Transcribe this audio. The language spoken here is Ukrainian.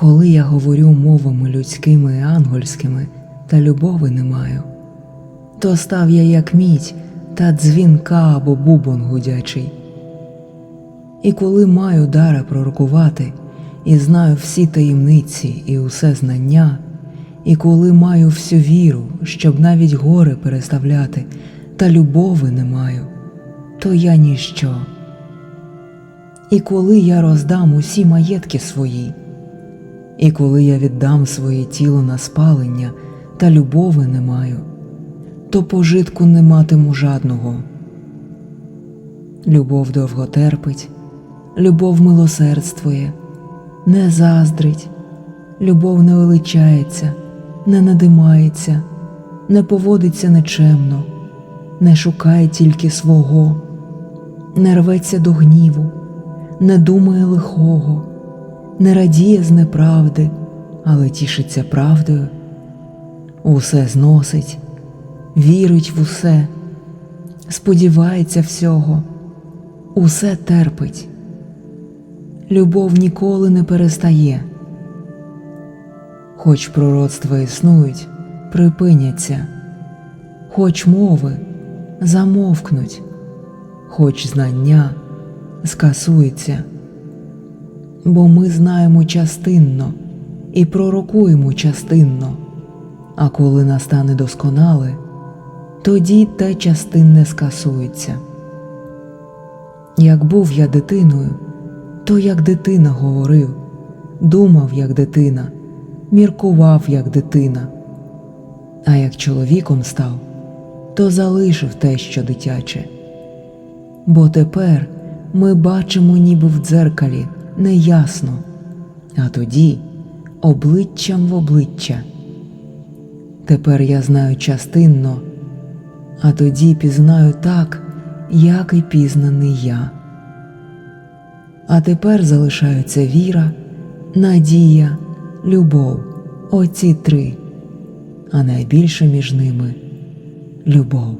Коли я говорю мовами людськими і ангельськими, та любови не маю, то став я як мідь та дзвінка або бубон гудячий. І коли маю дара пророкувати, і знаю всі таємниці і усе знання, і коли маю всю віру, щоб навіть гори переставляти, та любови не маю, то я ніщо. І коли я роздам усі маєтки свої, і коли я віддам своє тіло на спалення, та любови не маю, то пожитку не матиму жадного. Любов довго терпить, любов милосердствує, не заздрить, любов не величається, не надимається, не поводиться нечемно, не шукає тільки свого, не рветься до гніву, не думає лихого, не радіє з неправди, але тішиться правдою, усе зносить, вірить в усе, сподівається всього, усе терпить. Любов ніколи не перестає. Хоч пророцтва існують, припиняться, хоч мови замовкнуть, хоч знання скасується, бо ми знаємо частинно і пророкуємо частинно, а коли настане досконале, тоді те частинне скасується. Як був я дитиною, то як дитина говорив, думав, як дитина, міркував, як дитина. А як чоловіком став, то залишив те, що дитяче. Бо тепер ми бачимо ніби в дзеркалі неясно, а тоді обличчям в обличчя. Тепер я знаю частинно, а тоді пізнаю так, як і пізнаний я. А тепер залишаються віра, надія, любов, оці три, а найбільше між ними любов.